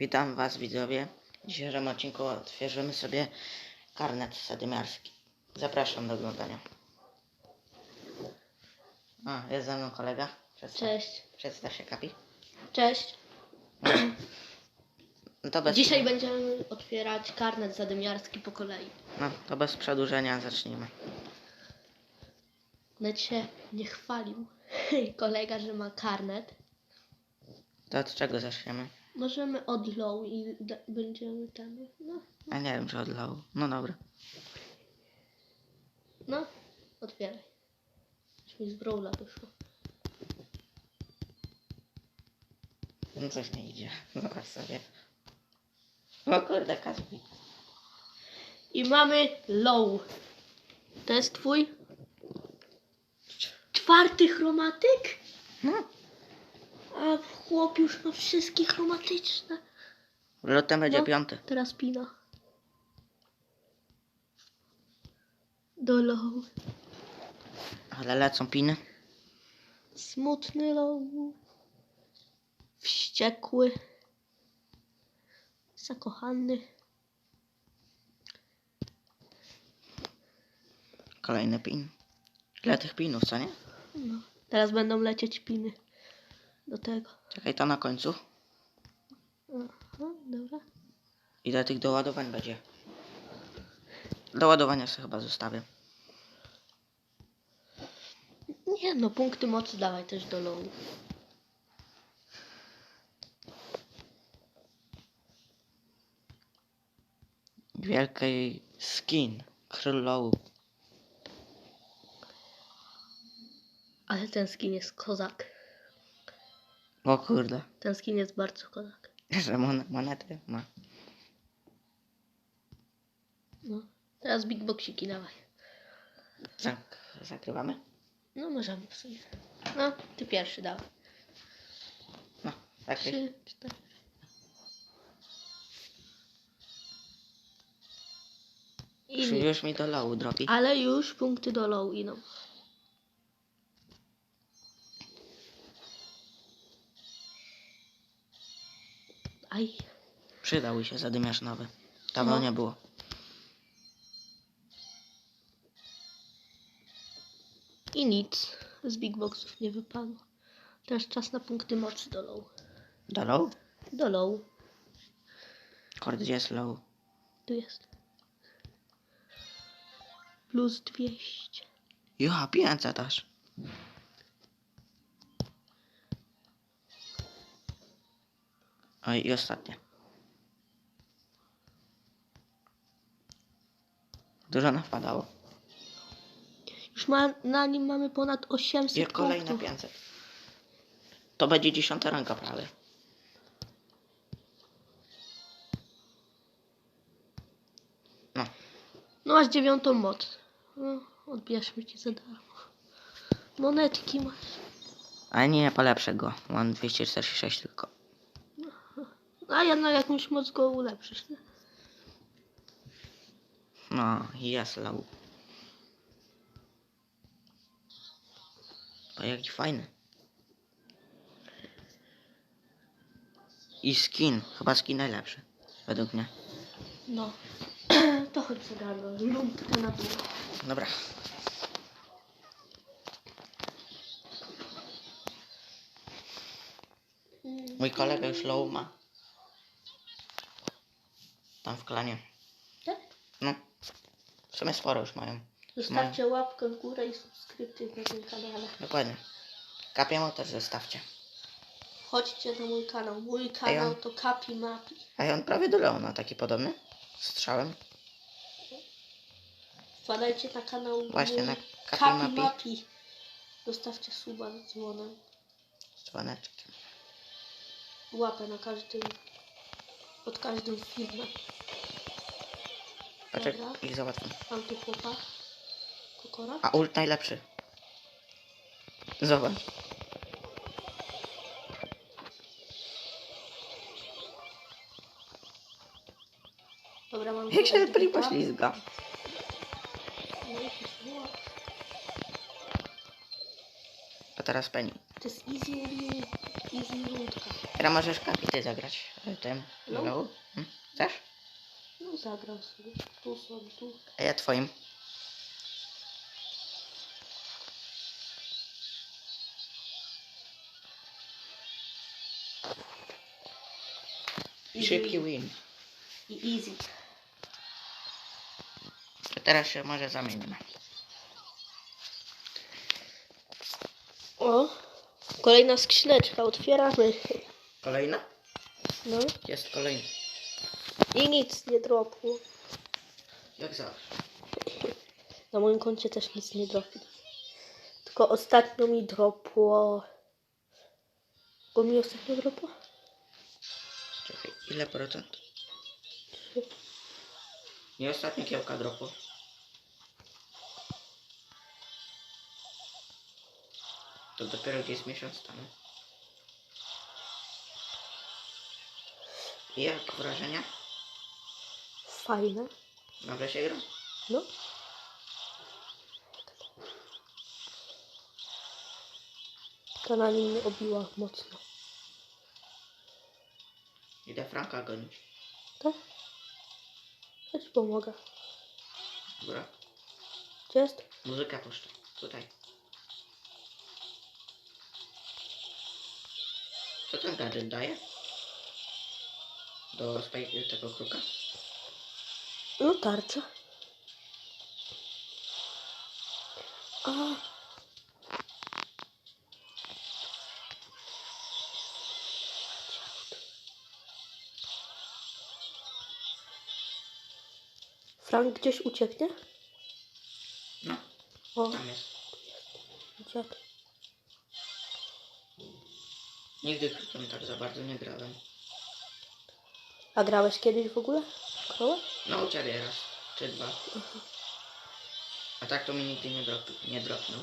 Witam Was widzowie. W dzisiejszym odcinku otworzymy sobie karnet sadymiarski. Zapraszam do oglądania. A, jest ze mną kolega. Przedstaw, Cześć. Przedstaw się, Kapi. Cześć. No to bez, Dzisiaj będziemy otwierać karnet zadymiarski po kolei. no, to bez przedłużenia zacznijmy. Nawet się nie chwalił kolega, że ma karnet. To od czego zaczniemy? Możemy od low i będziemy tam. No, Ja nie wiem, czy od lowu. No dobra. no, otwieraj. Już mi z Brawla wyszło. No coś nie idzie. Zobacz sobie. O kurde, Kaspi. I mamy low. To jest twój czwarty chromatyk? No. A chłop już ma wszystkie chromatyczne. Lutem będzie No. piąty. Teraz pina. Do low. Ale lecą piny. Smutny low. Wściekły. Zakochany. Kolejny pin. Ile tych pinów, co nie? No. Teraz będą lecieć piny. Do tego. Czekaj, to na końcu. Aha, dobra. Ile tych doładowań będzie? Do ładowania sobie chyba zostawię. Nie no, punkty mocy dawaj też do low. Wielkiej skin. Królowu. Ale ten skin jest kozak. O kurde. Ten skin jest bardzo kozak. Że mon monety ma. No. Teraz big boxiki dawaj. Zak zakrywamy? No możemy w sumie. No, ty pierwszy dawaj. No, zakryj. Trzy, cztery. I Już, mi do lowu dropi. Ale już punkty do low idą. Przydał się zadymiarz nowy. Dawno No. nie było. I nic. Z big boxów nie wypadło. Teraz czas na punkty mocy do low. Do low? Do low. Kord, jest low? Tu jest. Plus 200. Jo, 500 aż. Oj, i ostatnie. Dużo nam wpadało. Już ma, na nim mamy ponad 800 I kolejne punktów. 500. To będzie dziesiąta ranka prawie. No, No masz dziewiątą moc. No, odbierzmy ci za darmo. Monetki masz. ale nie polepszę go. Mam 246 tylko. A ja na jakąś moc go ulepszysz. Nie? No, low. To jaki fajny. I skin. Chyba skin najlepszy. Według mnie. No. To chodź za darmo. Lumpkę na dół. Dobra. Mój kolega już low ma. Tam w klanie. Tak? No. W sumie sporo już mają. Zostawcie łapkę w górę i subskrypcję na tym kanale. Dokładnie. Kapiemu też zostawcie. Chodźcie na mój kanał. Mój kanał to Kapi Mapi. A on prawie do Leona, taki podobny. Strzałem. Wpadajcie na kanał Właśnie, na Kapi Kapi Mapi. Mapi. Zostawcie suba z dzwonem. Z dzwoneczkiem. Łapę na każdym, pod każdym filmem. Patrz Dobra. ich. Mam tu chłopa. Kokora. A ult najlepszy. Zobacz. Dobra, mam Jak się Edita. poślizga. I. A teraz Penny. To jest easy. Easy rundka. Teraz możesz kapity zagrać e, tym. No. No. Chcesz? Zagram sobie. Tu są, tu. A ja twoim. Easy Szybki win. I easy. Teraz się może zamienimy. O, kolejna skrzyneczka, otwieramy. Kolejna? No Jest kolejna. I nic nie dropło. Jak zawsze. Na moim koncie też nic nie dropi. Tylko ostatnio mi dropło. Bo mi ostatnio dropło? Czekaj, ile procent? Nie ostatnia kiełka dropu. To dopiero gdzieś miesiąc temu. Jak wrażenia? Fajne. Dobrze się gra? No. Ta na nim mnie obiła mocno. Idę Franka gonić. Tak? Ja ci pomogę. Dobra. Gdzie jest? Muzyka puszczę. Tutaj. Co ten gadżet daje? Do tego kruka? No tarcza. A. Frank gdzieś ucieknie? No, O, uciekł. Nigdy krukiem tak za bardzo nie grałem. A grałeś kiedyś w ogóle? Krowę? No u ciebie raz, czy dwa. A tak to mi nigdy nie, drop, nie dropnął.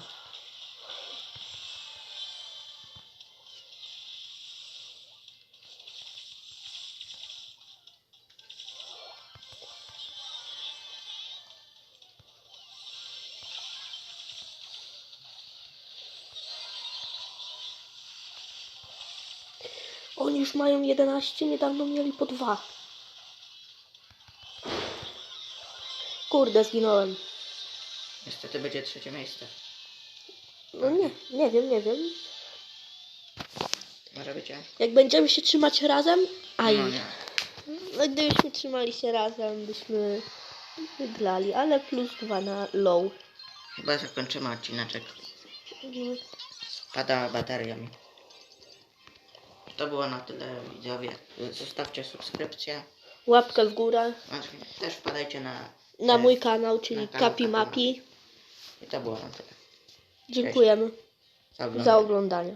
Oni już mają 11, niedawno mieli po dwa. Kurde, zginąłem. Niestety będzie trzecie miejsce. No nie, nie wiem, nie wiem. Może być ja? Jak będziemy się trzymać razem, aj. No nie. No gdybyśmy trzymali się razem, byśmy wygrali, ale plus dwa na low. Chyba zakończymy odcineczek. Mhm. Pada bateria mi. To było na tyle widzowie. Zostawcie subskrypcję. Łapkę w górę Też wpadajcie na... na mój kanał, czyli na kanał Kapi Kapi Mapi. I to było na tyle. Dziękujemy za oglądanie.